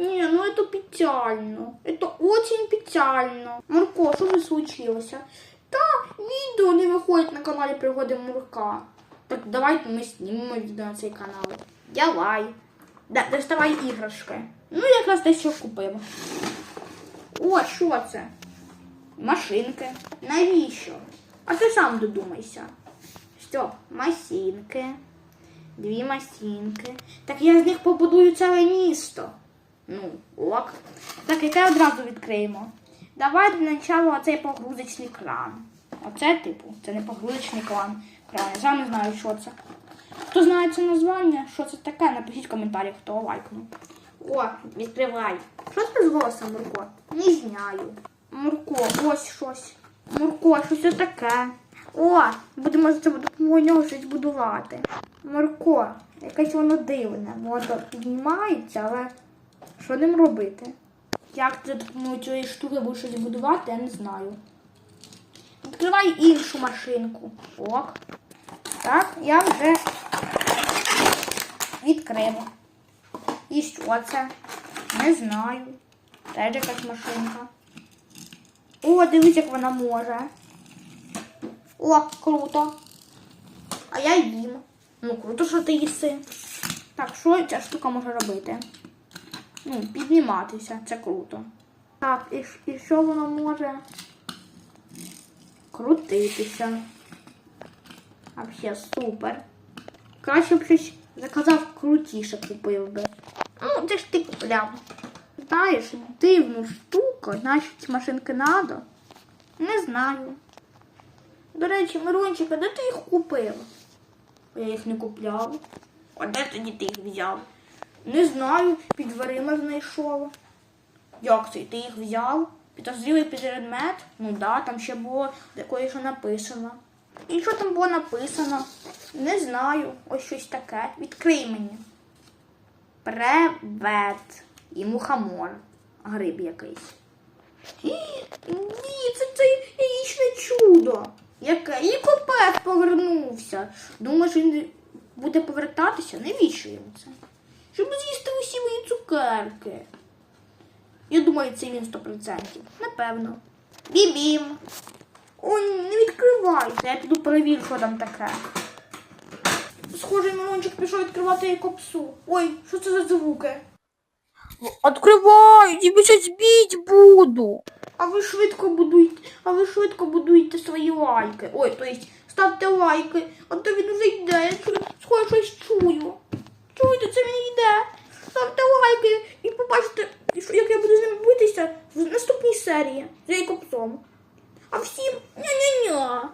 Не, ну это печально. Это очень печально. Мурко, що вже случилося? Та відео не виходить на каналі Пригоди Мурка. Так давайте ми знімемо відео на цей канал. Давай. Да, доставай іграшки. Ну, якраз те, що купив. О, що це? Машинки. Навіщо? А ти сам додумайся. Що, масінки. Дві масінки. Так я з них побудую ціле місто. Ну, ок. Так, яке одразу відкриємо. Давай для начала оцей погрузочний кран. Оце, типу, це не погрузочний кран. кран. Я сам не знаю, що це. Хто знає це названня, що це таке, напишіть в коментарях, хто лайкнув. О, відкривай. Що це з голосом, Мурко? Не знаю. Мурко, ось щось. Мурко, що це таке? О, будемо за це допомогою нього щось будувати. Мурко, якесь воно дивне. Воно піднімається, але що ним робити? Як ти допомогою цієї штуки будеш щось будувати, я не знаю. Відкривай іншу машинку. Ок. Так, я вже відкрив. І що це? Не знаю. Теж якась машинка. О, дивись, як вона може. О, круто. А я їм. Ну, круто, що ти їси. Так, що ця штука може робити? Ну, підніматися, це круто. Так, і, і що воно може? Крутитися. А Вообще супер. Краще б щось заказав крутіше купив би. Ну, це ж ти купляв. Знаєш, дивну штуку, значить машинки надо. Не знаю. До речі, Мирончик, а де ти їх купив? Я їх не купляв. А де тоді ти їх взяв? Не знаю, під дверима знайшов. Як це? Ти їх взяв? Підозрілий предмет? Ну да, там ще було такое, що написано. І що там було написано? Не знаю. Ось щось таке. Відкрий мені. Привет. І мухомор. Гриб якийсь. Ні, це це яєчне чудо. Яке? І копець повернувся. Думаєш, він буде повертатися? Навіщо йому це? Щоб з'їсти усі мої цукерки. Я думаю, це він 100%. Напевно. Бім-бім. Ой, не відкривайте. Я піду перевірю, що там таке. Схожий Мирончик пішов відкривати копсу. Ой, що це за звуки? Откривай, тебе сейчас бить буду. А ви швидко будуйте, а ви швидко будуєте свої лайки. Ой, то есть ставте лайки, а то він уже йде, я схоже щось чую. Чуєте, це він йде. Ставте лайки і побачите, що- як я буду з ним битися в наступній серії з Якобсом. А всім ня-ня-ня.